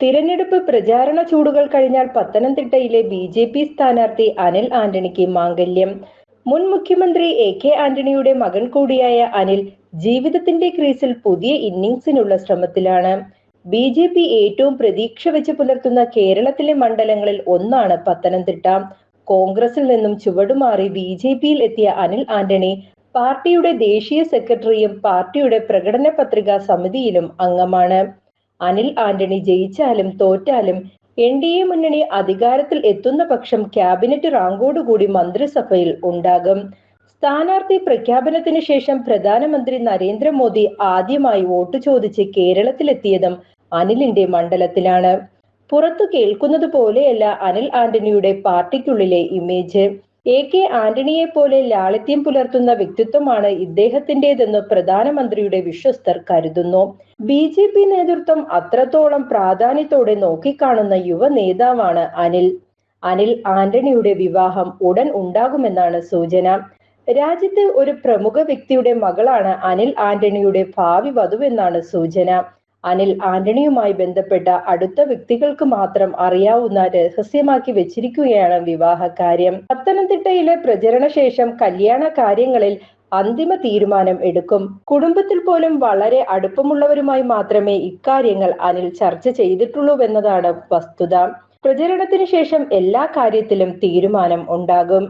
തിരഞ്ഞെടുപ്പ് പ്രചാരണ ചൂടുകൾ കഴിഞ്ഞാൽ പത്തനംതിട്ടയിലെ ബി ജെ പി സ്ഥാനാർത്ഥി അനിൽ ആന്റണിക്ക് മാംഗല്യം. മുൻ മുഖ്യമന്ത്രി എ കെ ആന്റണിയുടെ മകൻ കൂടിയായ അനിൽ ജീവിതത്തിന്റെ ക്രീസിൽ പുതിയ ഇന്നിംഗ്സിനുള്ള ശ്രമത്തിലാണ്. ബി ജെ പി ഏറ്റവും പ്രതീക്ഷ വെച്ച് പുലർത്തുന്ന കേരളത്തിലെ മണ്ഡലങ്ങളിൽ ഒന്നാണ് പത്തനംതിട്ട. കോൺഗ്രസിൽ നിന്നും ചുവടുമാറി ബി ജെ പിയിൽ എത്തിയ അനിൽ ആന്റണി പാർട്ടിയുടെ ദേശീയ സെക്രട്ടറിയും പാർട്ടിയുടെ പ്രകടന പത്രികാ സമിതിയിലും അംഗമാണ്. അനിൽ ആന്റണി ജയിച്ചാലും തോറ്റാലും എൻ ഡി എ മുന്നണി അധികാരത്തിൽ എത്തുന്ന പക്ഷം ക്യാബിനറ്റ് റാങ്കോടുകൂടി മന്ത്രിസഭയിൽ ഉണ്ടാകും. സ്ഥാനാർത്ഥി പ്രഖ്യാപനത്തിന് ശേഷം പ്രധാനമന്ത്രി നരേന്ദ്രമോദി ആദ്യമായി വോട്ട് ചോദിച്ച് കേരളത്തിലെത്തിയതും അനിലിന്റെ മണ്ഡലത്തിലാണ്. പുറത്തു കേൾക്കുന്നത് പോലെയല്ല അനിൽ ആന്റണിയുടെ പാർട്ടിക്കുള്ളിലെ ഇമേജ്. എ കെ ആന്റണിയെ പോലെ ലാളിത്യം പുലർത്തുന്ന വ്യക്തിത്വമാണ് ഇദ്ദേഹത്തിന്റേതെന്ന് പ്രധാനമന്ത്രിയുടെ വിശ്വസ്തർ കരുതുന്നു. ബി ജെ പി നേതൃത്വം അത്രത്തോളം പ്രാധാന്യത്തോടെ നോക്കിക്കാണുന്ന യുവ നേതാവാണ് അനിൽ. അനിൽ ആന്റണിയുടെ വിവാഹം ഉടൻ ഉണ്ടാകുമെന്നാണ് സൂചന. രാജ്യത്തെ ഒരു പ്രമുഖ വ്യക്തിയുടെ മകളാണ് അനിൽ ആന്റണിയുടെ ഭാവി വധുവെന്നാണ് സൂചന. അനിൽ ആന്റണിയുമായി ബന്ധപ്പെട്ട അടുത്ത വ്യക്തികൾക്ക് മാത്രം അറിയാവുന്ന രഹസ്യമാക്കി വെച്ചിരിക്കുകയാണ് വിവാഹ കാര്യം പത്തനംതിട്ടയിലെ പ്രചരണ ശേഷം കല്യാണ കാര്യങ്ങളിൽ അന്തിമ തീരുമാനം എടുക്കും. കുടുംബത്തിൽ പോലും വളരെ അടുപ്പമുള്ളവരുമായി മാത്രമേ ഇക്കാര്യങ്ങൾ അനിൽ ചർച്ച ചെയ്തിട്ടുള്ളൂ ചെയ്തിട്ടുള്ളൂവെന്നതാണ് വസ്തുത. പ്രചരണത്തിന് ശേഷം എല്ലാ കാര്യത്തിലും തീരുമാനം ഉണ്ടാകും.